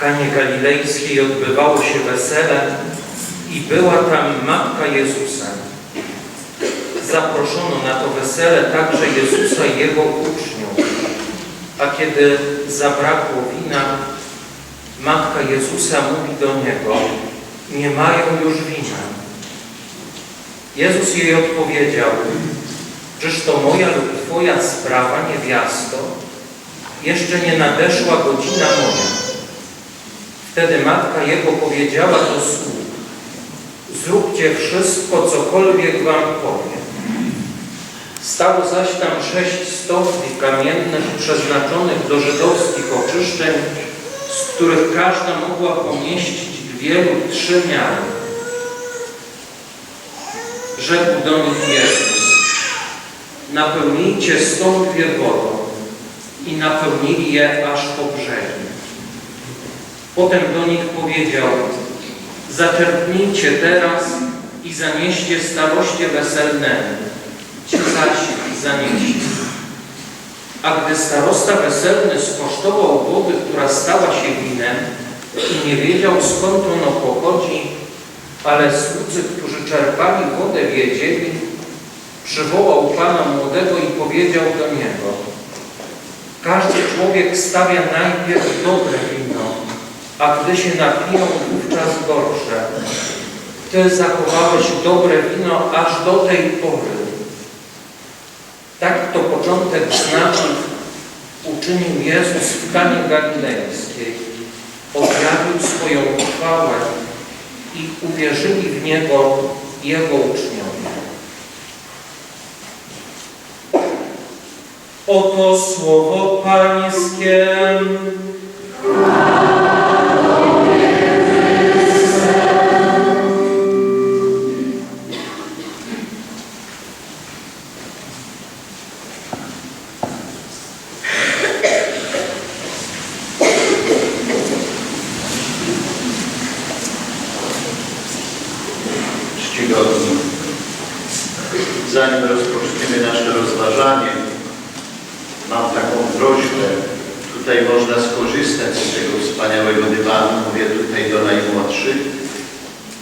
Kanie Galilejskiej odbywało się wesele i była tam Matka Jezusa. Zaproszono na to wesele także Jezusa i Jego uczniów. A kiedy zabrakło wina, Matka Jezusa mówi do Niego, nie mają już wina. Jezus jej odpowiedział, czyż to moja lub Twoja sprawa, niewiasto? Jeszcze nie nadeszła godzina moja. Wtedy matka jego powiedziała do sług, zróbcie wszystko, cokolwiek wam powiem. Stało zaś tam sześć stopni kamiennych przeznaczonych do żydowskich oczyszczeń, z których każda mogła pomieścić dwie lub trzy miary. Rzekł do nich Jezus, napełnijcie stąpwie wodą i napełnili je aż po brzegi. Potem do nich powiedział, zaczerpnijcie teraz i zanieście staroście weselnemu. Ci zaś zanieśli. A gdy starosta weselny skosztował wody, która stała się winem i nie wiedział skąd ono pochodzi, ale słudzy, którzy czerpali wodę wiedzieli, przywołał Pana młodego i powiedział do niego, każdy człowiek stawia najpierw dobre wino, a gdy się napiją, wówczas gorsze. Ty zachowałeś dobre wino aż do tej pory. Tak to początek znaków uczynił Jezus w Kanie Galilejskiej. Objawił swoją chwałę i uwierzyli w Niego Jego uczniowie. Oto słowo Pańskie.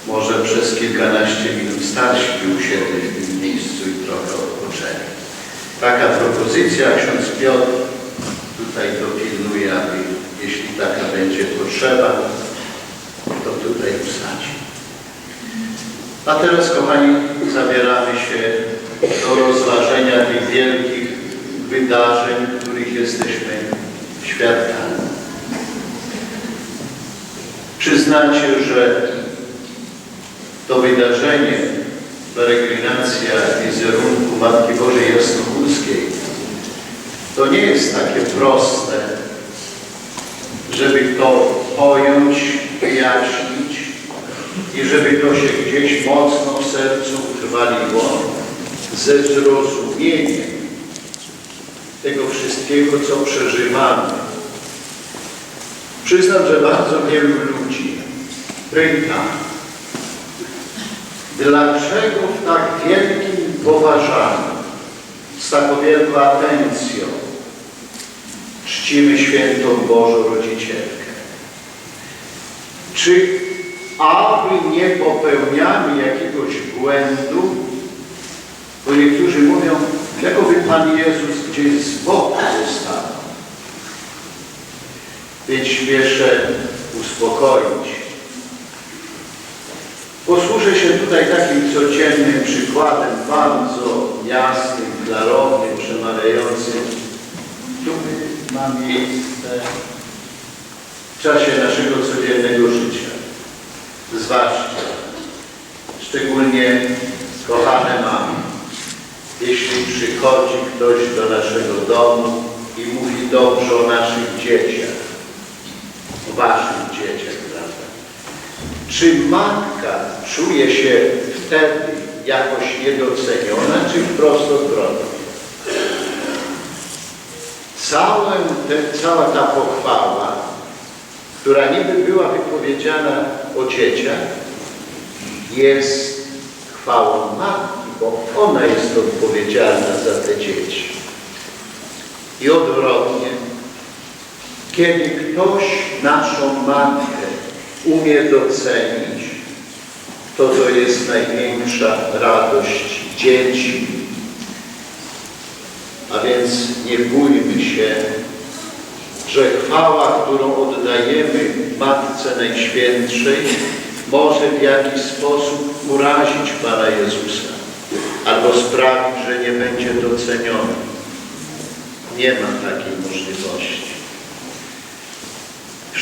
Może przez kilkanaście minut starsi usiedli w tym miejscu i trochę odpoczęli. Taka propozycja, ksiądz Piotr tutaj to pilnuje, aby jeśli taka będzie potrzeba, to tutaj usadzi. A teraz, kochani, zabieramy się do rozważenia tych wielkich wydarzeń, których jesteśmy świadkami. Przyznacie, że to wydarzenie, peregrinacja wizerunku Matki Bożej Jasnochórskiej, to nie jest takie proste, żeby to pojąć, wyjaśnić, i żeby to się gdzieś mocno w sercu utrwaliło ze zrozumieniem tego wszystkiego, co przeżywamy. Przyznam, że bardzo wielu ludzi pyta, dlaczego w tak wielkim poważaniu, z taką wielką atencją czcimy świętą Bożą Rodzicielkę? Czy aby nie popełniamy jakiegoś błędu, bo niektórzy mówią, jakoby Pan Jezus gdzieś z boku został. Więc śmieszę uspokoić. Posłużę się tutaj takim codziennym przykładem, bardzo jasnym, klarownym, przemawiającym, który ma miejsce w czasie naszego codziennego życia. Zważcie, szczególnie kochane mamy, jeśli przy przychodzi ktoś do naszego domu i mówi dobrze o naszych dzieciach, o waszych dzieciach? Czy matka czuje się wtedy jakoś niedoceniona, czy wprost odwrotnie? Całe te, cała ta pochwała, która niby była wypowiedziana o dzieciach, jest chwałą matki, bo ona jest odpowiedzialna za te dzieci. I odwrotnie, kiedy ktoś naszą matkę umie docenić, to to jest największa radość dzieci. A więc nie bójmy się, że chwała, którą oddajemy Matce Najświętszej, może w jakiś sposób urazić Pana Jezusa albo sprawić, że nie będzie doceniony. Nie ma takiej możliwości.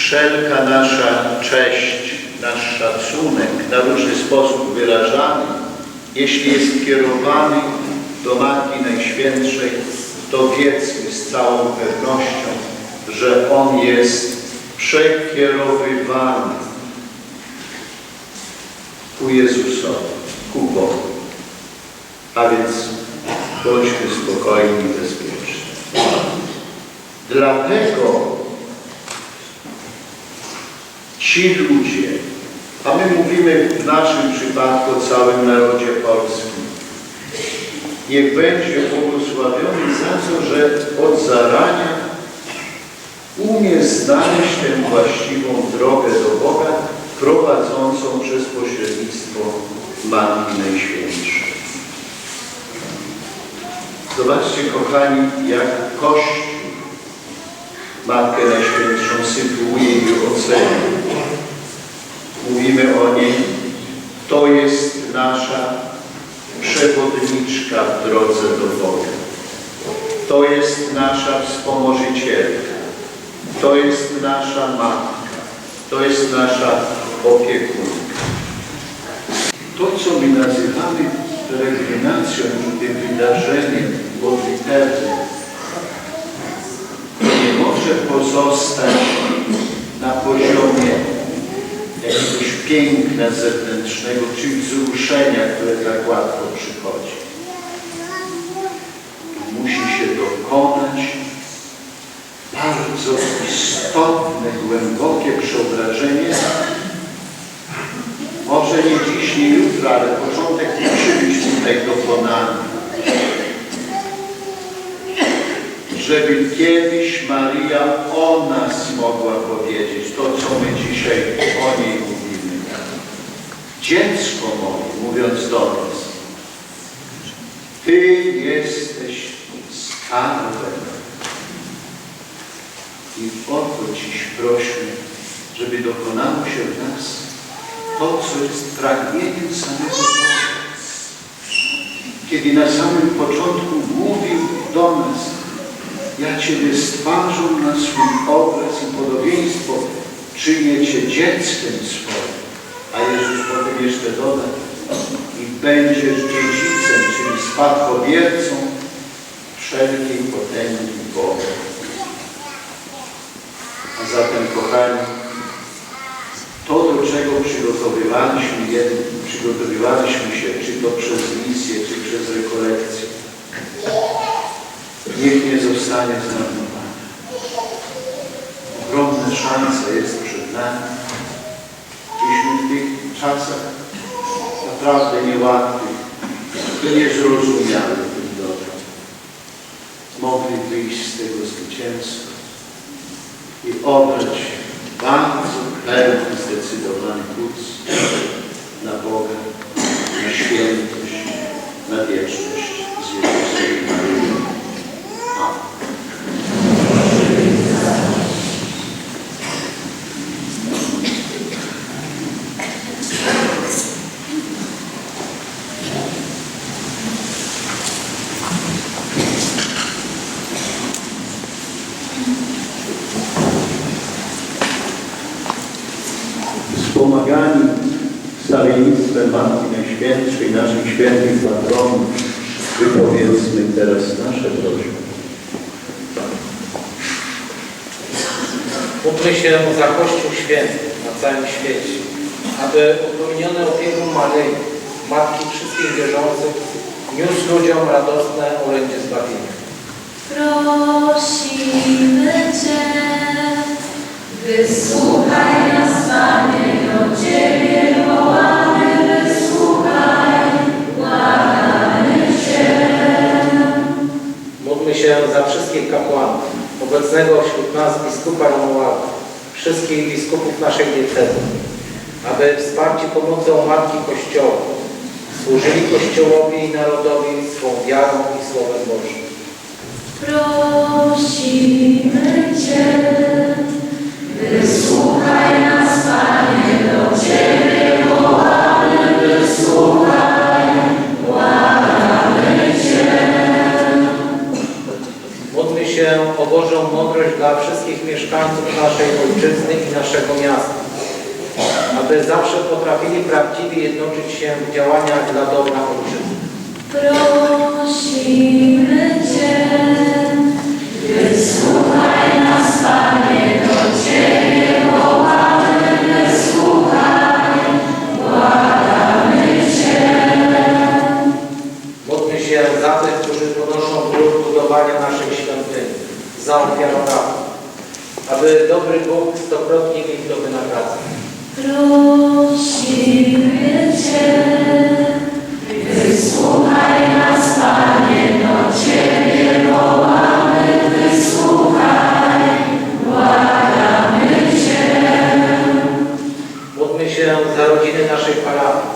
Wszelka nasza cześć, nasz szacunek na różny sposób wyrażany, jeśli jest kierowany do Matki Najświętszej, to wiedzmy z całą pewnością, że on jest przekierowywany ku Jezusowi, ku Bogu. A więc bądźmy spokojni i bezpieczni. Dlatego ci ludzie, a my mówimy w naszym przypadku o całym narodzie polskim, niech będzie błogosławiony za to, że od zarania umie znaleźć tę właściwą drogę do Boga, prowadzącą przez pośrednictwo Matki Najświętszej. Zobaczcie, kochani, jak Kościół Matkę Najświętszą sytuuje i ocenia. Mówimy o niej, to jest nasza przewodniczka w drodze do Boga. To jest nasza wspomożycielka. To jest nasza matka. To jest nasza opiekunka. To, co my nazywamy peregrynacją i tym wydarzeniem modlitewnym, nie może pozostać na poziomie jakiegoś piękna zewnętrznego, czy wzruszenia, które tak łatwo przychodzi. Musi się dokonać bardzo istotne, głębokie przeobrażenie. Może nie dziś, nie jutro, ale początek musi być tutaj dokonany. Żeby kiedyś Maria o nas mogła powiedzieć to, co my dzisiaj o niej. Dziecko moje, mówiąc do nas, Ty jesteś skarbem. I o to dziś prośmy, żeby dokonało się w nas to, co jest pragnieniem samego Boga. Kiedy na samym początku mówił do nas, ja Ciebie stwarzą na swój obraz i podobieństwo, czynię Cię dzieckiem swoim. Jeszcze doda, i będziesz dziedzicem, czyli spadkobiercą wszelkiej potęgi Boga. A zatem, kochani, to, do czego przygotowywaliśmy, przygotowywaliśmy się, czy to przez misję, czy przez rekolekcję, niech nie zostanie zmarnowane. Ogromna szansa jest przed nami, czasach naprawdę niełatwych niezrozumiałych tym dobrem mogli wyjść z tego zwycięstwa i obrać bardzo pewny, zdecydowany kurs na Boga, na świętość, na wieczność z Jezusem i Maryją. Amen. Wspomagani stawiennictwem Matki Najświętszej, naszych świętych patronów, Wypowiedzmy teraz nasze prośby. Módlmy się za Kościół Święty na całym świecie, aby upomniony opieką Maryi, Matki wszystkich wierzących, niósł ludziom radosne orędzie zbawienia. Prosimy Cię, wysłuchaj nas, Panie, za wszystkich kapłanów, obecnego wśród nas biskupa Romualda, wszystkich biskupów naszej diecezy, aby wsparci pomocą Matki Kościoła służyli Kościołowi i narodowi swą wiarą i Słowem Bożym. Prosimy Cię, wysłuchaj nas, Bożą mądrość dla wszystkich mieszkańców naszej ojczyzny i naszego miasta, aby zawsze potrafili prawdziwie jednoczyć się w działaniach dla dobra ojczyzny. Prosimy Cię, wysłuchaj nas, Panie, do Ciebie za ofiarodatów, aby dobry Bóg stokrotnie im to wynagradzał. Prosimy Cię, wysłuchaj nas, Panie, do Ciebie wołamy, wysłuchaj, błagamy Cię. Módlmy się za rodziny naszej parafii,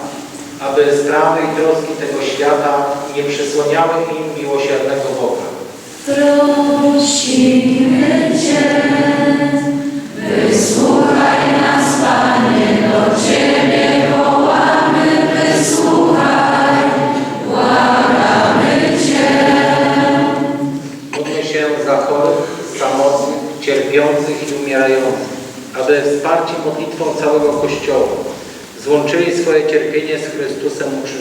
aby sprawy i troski tego świata nie przysłaniały im miłosiernego cierpiących i umierających, aby wsparci modlitwą całego Kościoła złączyli swoje cierpienie z Chrystusem ukrzyżowanym.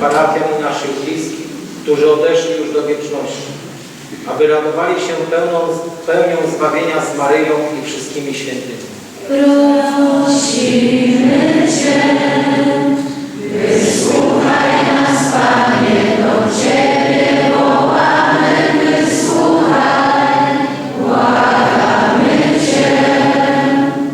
parafian i naszych bliskich, którzy odeszli już do wieczności, aby radowali się pełną, pełnią zbawienia z Maryją i wszystkimi świętymi. Prosimy Cię,